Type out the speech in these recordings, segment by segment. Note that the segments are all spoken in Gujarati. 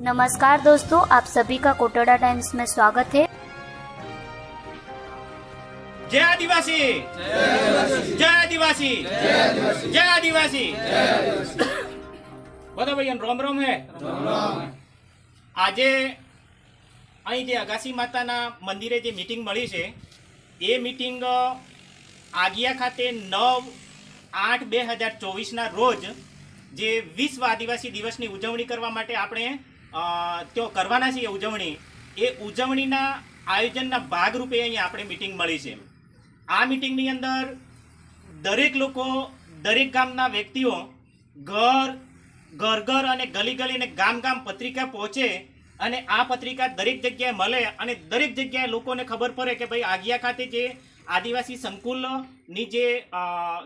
नमस्कार दोस्तों आप सभी का कोटड़ा टाइम्स में स्वागत है જય આદિવાસી જય આદિવાસી જય આદિવાસી બધા ભાઈ રોમ રોમ હે આજે અહીં જે અગાસી માતાના મંદિરે જે મીટિંગ મળી છે એ મીટિંગ આગિયા ખાતે નવ આઠ બે હજાર ચોવીસના રોજ જે વિશ્વ આદિવાસી દિવસની ઉજવણી કરવા માટે આપણે ત્યાં કરવાના છીએ ઉજવણી. એ ઉજવણીના આયોજનના ભાગરૂપે અહીંયા આપણે મિટિંગ મળી છે. આ મીટિંગની અંદર દરેક લોકો, દરેક ગામના વ્યક્તિઓ ઘર ઘર ઘર અને ગલી ગલી અને ગામ ગામ પત્રિકા પહોંચે અને આ પત્રિકા દરેક જગ્યાએ મળે અને દરેક જગ્યાએ લોકોને ખબર પડે કે ભાઈ આગિયા ખાતે જે આદિવાસી સંકુલની જે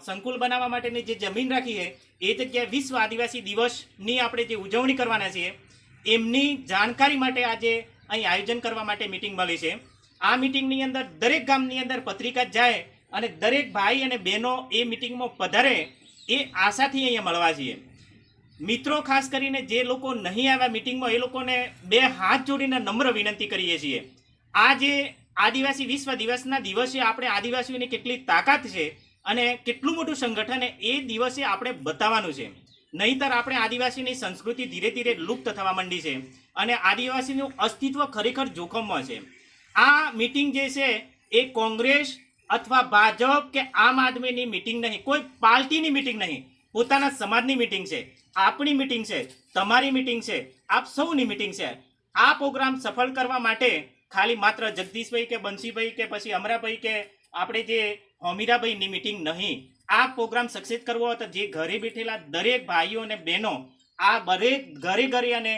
સંકુલ બનાવવા માટેની જે જમીન રાખી છે, એ જગ્યાએ વિશ્વ આદિવાસી દિવસની આપણે જે ઉજવણી કરવાના છીએ એમની જાણકારી માટે આજે અહીં આયોજન કરવા માટે મીટિંગ મળી છે. આ મીટિંગની અંદર દરેક ગામની અંદર પત્રિકા જાય અને દરેક ભાઈ અને બહેનો એ મિટિંગમાં પધારે એ આશાથી અહીંયા મળવા છીએ મિત્રો ખાસ કરીને જે લોકો નહીં આવ્યા મિટિંગમાં એ લોકોને બે હાથ જોડીને નમ્ર વિનંતી કરીએ છીએ. આ જે આદિવાસી વિશ્વ દિવસના દિવસે આપણે આદિવાસીઓની કેટલી તાકાત છે અને કેટલું મોટું સંગઠન એ દિવસે આપણે બતાવવાનું છે. નહીતર આપણે આદિવાસીની સંસ્કૃતિ ધીરે ધીરે લુપ્ત થવા માંડી છે અને આદિવાસીનું અસ્તિત્વ ખરેખર જોખમમાં છે. આ મિટિંગ જે છે એ કોંગ્રેસ અથવા ભાજપ કે આમ આદમીની મિટિંગ નહીં, કોઈ પાર્ટીની મિટિંગ નહીં, પોતાના સમાજની મિટિંગ છે. આપણી મિટિંગ છે, તમારી મિટિંગ છે, આપ સૌની મિટિંગ છે. આ પ્રોગ્રામ સફળ કરવા માટે ખાલી માત્ર જગદીશભાઈ કે બંસીભાઈ કે પછી અમરાભાઈ કે આપણે જે હોમીરાભાઈની મિટિંગ નહીં આ પ્રોગ્રામ સક્સેસ કરવો હોય તો જે ઘરે બેઠેલા દરેક ભાઈઓ અને બહેનો આ દરેક ઘરે ઘરે અને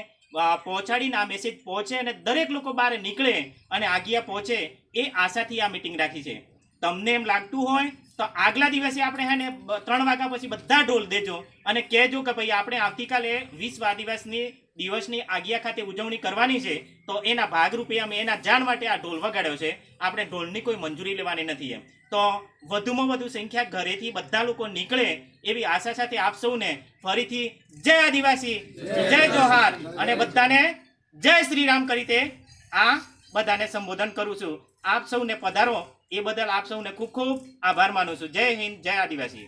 પહોંચાડીને આ મેસેજ પહોંચે અને દરેક લોકો બહાર નીકળે અને આગિયા પહોંચે એ આશાથી આ મિટિંગ રાખી છે. તમને એમ લાગતું હોય તો આગલા દિવસે આપણે હે ને ત્રણ વાગ્યા પછી બધા ઢોલ દેજો અને કહેજો કે ભાઈ આપણે આવતીકાલે વિશ્વ આદિવાસી દિવસની આગિયા ખાતે ઉજવણી કરવાની છે, તો એના ભાગરૂપે અમે એના જાણ માટે આ ઢોલ વગાડ્યો છે. આપણે ઢોલની કોઈ મંજૂરી લેવાની નથી એમ. તો વધુમાં વધુ સંખ્યા ઘરેથી બધા લોકો નીકળે એવી આશા સાથે આપ સૌને ફરીથી જય આદિવાસી, જય જોહાર અને બધાને જય શ્રી રામ કરી તે આ બધાને સંબોધન કરું છું. આપ સૌને પધારો. એ બદલ આપ સૌને ખૂબ ખૂબ આભાર માનું છું. જય હિન્દ, જય આદિવાસી.